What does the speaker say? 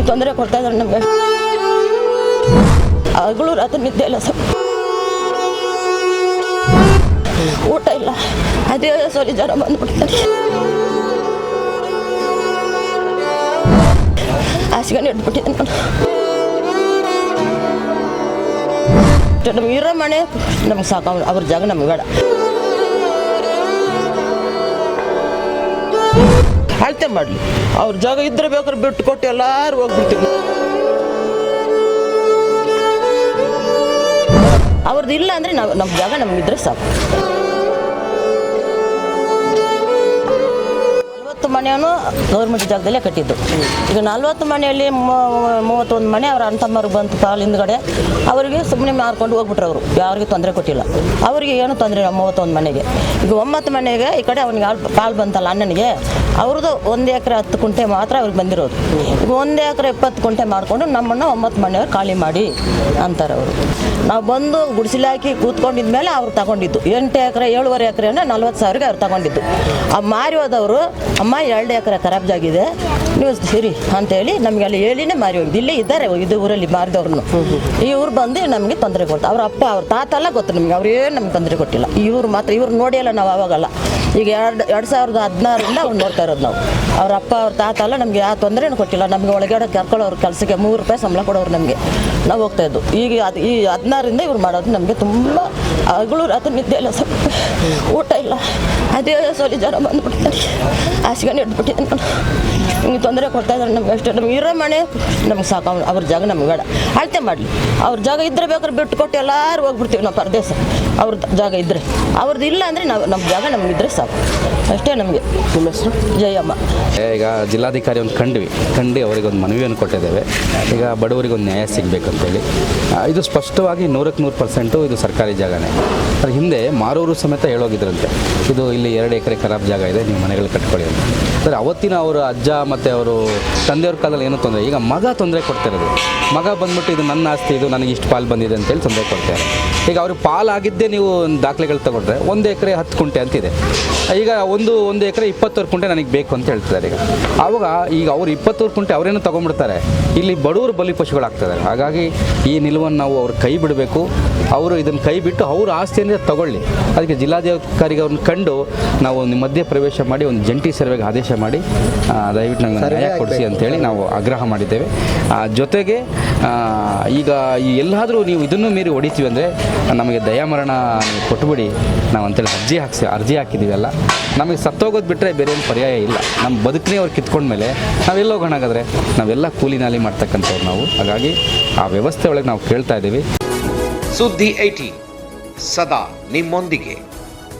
ಹಿಂಗೆ ತೊಂದರೆ ಕೊಡ್ತಾ ಇದ್ದಾರೆ ನಮಗೆ. ಹಗಲು ರಾತ್ರಿ ನಿದ್ದೆ ಇಲ್ಲ ಸರ್. ಊಟ ಇಲ್ಲ. ಅದೇ ಸಾರಿ ಜ್ವರ ಬಂದ್ಬಿಡ್ತಾರೆ ಹಾಸಿಗೆ ಇಟ್ಬಿಟ್ಟಿದ್ದೆ ನಾನು. ನಮ್ಗೆ ಇರೋ ಮನೆ ನಮ್ಗೆ ಸಾಕು ಅವ್ರ ಜಾಗ ನಮ್ಗೆ ಬೇಡ. ಅಳತೆ ಮಾಡಲಿ. ಅವ್ರ ಜಾಗ ಇದ್ರೆ ಬೇಕಾದ್ರೆ ಬಿಟ್ಟು ಕೊಟ್ಟು ಎಲ್ಲರೂ ಹೋಗ್ಬಿಡ್ತೀವಿ. ಅವ್ರದ್ದು ಇಲ್ಲ ಅಂದರೆ ನಾವು ನಮ್ಮ ಜಾಗ ನಮಗಿದ್ರೆ ಸಾಕು. ಮನೆಯನ್ನು ಗೌರ್ಮೆಂಟ್ ಜಾಗದಲ್ಲೇ ಕಟ್ಟಿದ್ದು. ಈಗ ನಲ್ವತ್ತು ಮನೆಯಲ್ಲಿ ಮೂವತ್ತೊಂದು ಮನೆ ಅವರ ಅಣ್ಣ ತಮ್ಮವ್ರಿಗೆ ಬಂತು ಪಾಲ್ ಹಿಂದ್ಗಡೆ. ಅವರಿಗೆ ಸುಮ್ಮನೆ ಮಾರ್ಕೊಂಡು ಹೋಗ್ಬಿಟ್ರು ಅವರು. ಯಾರಿಗೂ ತೊಂದರೆ ಕೊಟ್ಟಿಲ್ಲ. ಅವರಿಗೆ ಏನು ತೊಂದರೆ ಇಲ್ಲ ಮೂವತ್ತೊಂದು ಮನೆಗೆ. ಈಗ ಒಂಬತ್ತು ಮನೆಗೆ ಈ ಕಡೆ ಅವನಿಗೆ ಕಾಲು ಬಂತಲ್ಲ ಅಣ್ಣನಿಗೆ. ಅವ್ರದ್ದು ಒಂದು ಎಕರೆ ಹತ್ತು ಕುಂಟೆ ಮಾತ್ರ ಅವ್ರಿಗೆ ಬಂದಿರೋದು. ಈಗ ಒಂದು ಎಕರೆ ಇಪ್ಪತ್ತು ಕುಂಟೆ ಮಾಡಿಕೊಂಡು ನಮ್ಮನ್ನು ಒಂಬತ್ತು ಮನೆಯವ್ರು ಖಾಲಿ ಮಾಡಿ ಅಂತಾರೆ ಅವರು. ನಾವು ಬಂದು ಗುಡಿಸಿಲಾಕಿ ಕೂತ್ಕೊಂಡಿದ ಮೇಲೆ ಅವ್ರು ತಗೊಂಡಿದ್ದು. ಎಂಟು ಎಕರೆ, ಏಳುವರೆ ಎಕರೆ ಅಂದರೆ ನಲ್ವತ್ತು ಸಾವಿರಕ್ಕೆ ಅವ್ರು ತಗೊಂಡಿದ್ದು. ಆ ಮಾರಿ ಹೋದವರು, ಅಮ್ಮ ಎರಡು ಎಕರೆ ಖರಾಬ್ದಾಗಿದೆ ನೀವು ಸರಿ ಅಂತೇಳಿ ಅಲ್ಲಿ ಹೇಳಿನೇ ಮಾರಿ ಹೋಗಿದ್ದು. ಇಲ್ಲೇ ಇದ್ದಾರೆ ಇದು ಊರಲ್ಲಿ ಮಾರಿದವ್ರನ್ನು ಈ ಊರು ಬಂದು ನಮಗೆ ತೊಂದರೆ ಕೊಡ್ತಾರೆ ಅವ್ರ ಅಪ್ಪ, ಅವ್ರ ತಾತ ಎಲ್ಲ ಗೊತ್ತು ನಮಗೆ. ಅವ್ರು ಏನು ನಮ್ಗೆ ತೊಂದರೆ ಕೊಟ್ಟಿಲ್ಲ. ಇವ್ರು ಮಾತ್ರ ಇವ್ರು ನೋಡಿಯಲ್ಲ ನಾವು ಅವಾಗಲ್ಲ ಈಗ ಎರಡು ಎರಡು ಸಾವಿರದ ಹದಿನಾರರಿಂದ ಅವ್ನು ನೋಡ್ತಾ ಇರೋದು ನಾವು. ಅವ್ರ ಅಪ್ಪ, ಅವ್ರ ತಾತ ಎಲ್ಲ ನಮಗೆ ಯಾವ ತೊಂದರೆನೂ ಕೊಟ್ಟಿಲ್ಲ. ನಮಗೆ ಒಳಗಡೆ ಕರ್ಕೊಳ್ಳೋರು ಕೆಲಸಕ್ಕೆ ಮೂರು ರೂಪಾಯಿ ಸಂಬಳ ಕೊಡೋರು ನಮಗೆ. ನಾವು ಹೋಗ್ತಾ ಇದ್ದು. ಈಗ ಅದು, ಈ ಹದಿನಾರರಿಂದ ಇವ್ರು ಮಾಡೋದು ನಮಗೆ ತುಂಬ ಹಗಲು ರಾತ್ರಿ ನಿದ್ದೆ ಇಲ್ಲ ಸರ್ ಊಟ ಇಲ್ಲ. ಅದೇ ಸರಿ ಜನ ಬಂದ್ಬಿಟ್ಟಿದ್ದಾರೆ. ಹಾಸಿಗೆ ಇಟ್ಬಿಟ್ಟಿದ್ದೆ ನಾನು. ಹಿಂಗೆ ತೊಂದರೆ ಕೊಡ್ತಾ ಇದ್ದಾರೆ ನಮ್ಗೆ ಎಷ್ಟು ನಮ್ಗೆ ಇರೋ ಮನೆ ನಮ್ಗೆ ಸಾಕು. ಅವ್ರ- ಅವ್ರ ಜಾಗ ನಮ್ಗೆ ಬೇಡ. ಅಳತೆ ಮಾಡಲಿ. ಅವ್ರ ಜಾಗ ಇದ್ರೆ ಬೇಕಾದ್ರೆ ಬಿಟ್ಟು ಕೊಟ್ಟು ಎಲ್ಲರೂ ಹೋಗ್ಬಿಡ್ತೀವಿ ನಾವು ಪರದೇಶ. ಅವ್ರ ಜಾಗ ಇದ್ದರೆ ಅವ್ರದ್ದು ಇಲ್ಲ ಅಂದರೆ ನಾವು ನಮ್ಮ ಜಾಗ ನಮಗಿದ್ರೆ ಸಾಕು. ಅಷ್ಟೇ ನಮಗೆ. ನಿಮ್ಮ ಹೆಸರು? ಜಯಮ್ಮ. ಈಗ ಜಿಲ್ಲಾಧಿಕಾರಿ ಒಂದು ಕಂಡ್ವಿ. ಕಂಡು ಅವರಿಗೆ ಒಂದು ಮನವಿಯನ್ನು ಕೊಟ್ಟಿದ್ದೇವೆ. ಈಗ ಬಡವರಿಗೆ ಒಂದು ನ್ಯಾಯ ಸಿಗಬೇಕಂತೇಳಿ. ಇದು ಸ್ಪಷ್ಟವಾಗಿ ನೂರಕ್ಕೆ ನೂರು ಪರ್ಸೆಂಟು ಇದು ಸರ್ಕಾರಿ ಜಾಗನೇ. ಅದ್ರ ಹಿಂದೆ ಮಾರೋರು ಸಮೇತ ಹೇಳೋಗಿದ್ರಂತೆ. ಇದು ಇಲ್ಲಿ ಎರಡು ಎಕರೆ ಖರಾಬ್ ಜಾಗ ಇದೆ ನೀವು ಮನೆಗಳು ಕಟ್ಕೊಳ್ಳಿ ಅಂತ. ಸರ್ ಅವತ್ತಿನ ಅವರ ಅಜ್ಜ ಮತ್ತು ಅವರು ತಂದೆಯವ್ರ ಕಾಲದಲ್ಲಿ ಏನೂ ತೊಂದರೆ? ಈಗ ಮಗ ತೊಂದರೆ ಕೊಡ್ತಿರೋದು. ಮಗ ಬಂದ್ಬಿಟ್ಟು ಇದು ನನ್ನ ಆಸ್ತಿ ಇದು ನನಗೆ ಇಷ್ಟು ಪಾಲು ಬಂದಿದೆ ಅಂತೇಳಿ ತೊಂದರೆ ಕೊಡ್ತಾರೆ. ಈಗ ಅವ್ರಿಗೆ ಪಾಲಾಗಿದ್ದೇ ನೀವು ದಾಖಲೆಗಳು ತಗೊಂಡ್ರೆ ಒಂದು ಎಕರೆ ಹತ್ತು ಕುಂಟೆ ಅಂತಿದೆ ಈಗ ಒಂದು ಒಂದು ಎಕರೆ ಇಪ್ಪತ್ತೂರು ಕುಂಟೆ ನನಗೆ ಬೇಕು ಅಂತ ಹೇಳ್ತಿದ್ದಾರೆ ಈಗ. ಆವಾಗ ಈಗ ಅವ್ರು ಇಪ್ಪತ್ತೂರು ಕುಂಟೆ ಅವರೇನು ತೊಗೊಂಡ್ಬಿಡ್ತಾರೆ. ಇಲ್ಲಿ ಬಡವರು ಬಲಿಪಶುಗಳಾಗ್ತದೆ ಹಾಗಾಗಿ ಈ ನಿಲುವನ್ನು ನಾವು ಅವ್ರ ಕೈ ಬಿಡಬೇಕು. ಅವರು ಇದನ್ನು ಕೈ ಬಿಟ್ಟು ಅವ್ರ ಆಸ್ತಿಯಿಂದ ತಗೊಳ್ಳಿ. ಅದಕ್ಕೆ ಜಿಲ್ಲಾಧಿಕಾರಿಗೆ ಅವ್ರನ್ನ ಕಂಡು ನಾವು ಒಂದು ಮಧ್ಯ ಪ್ರವೇಶ ಮಾಡಿ ಒಂದು ಜಂಟಿ ಸರ್ವೆಗೆ ಆದೇಶ ಮಾಡಿ ದಯವಿಟ್ಟು ನಂಗೆ ನ್ಯಾಯ ಕೊಡಿಸಿ ಅಂತೇಳಿ ನಾವು ಆಗ್ರಹ ಮಾಡಿದ್ದೇವೆ. ಆ, ಜೊತೆಗೆ ಈಗ ಎಲ್ಲಾದರೂ ನೀವು ಇದನ್ನು ಮೀರಿ ಹೊಡಿತೀವಿ ಅಂದರೆ ನಮಗೆ ದಯಾಮರಣ ಕೊಟ್ಬಿಡಿ. ನಾವು ಅಂತೇಳಿ ಅರ್ಜಿ ಹಾಕ್ಸಿ, ಅರ್ಜಿ ಹಾಕಿದ್ದೀವಲ್ಲ ನಮಗೆ ಸತ್ತೋಗೋದು ಬಿಟ್ಟರೆ ಬೇರೆ ಏನು ಪರ್ಯಾಯ ಇಲ್ಲ. ನಮ್ಮ ಬದುಕನೇ ಅವ್ರು ಕಿತ್ಕೊಂಡ್ಮೇಲೆ ನಾವೆಲ್ಲ ಹೋಗೋಣ ಹಾಗಾದ್ರೆ ನಾವೆಲ್ಲ ಕೂಲಿ ನಾಲಿ ಮಾಡ್ತಕ್ಕಂಥವ್ರು ನಾವು. ಹಾಗಾಗಿ ಆ ವ್ಯವಸ್ಥೆ ಒಳಗೆ ನಾವು ಕೇಳ್ತಾ ಇದ್ದೀವಿ. ಸುದ್ದಿ ಐಟಿ ಸದಾ ನಿಮ್ಮೊಂದಿಗೆ.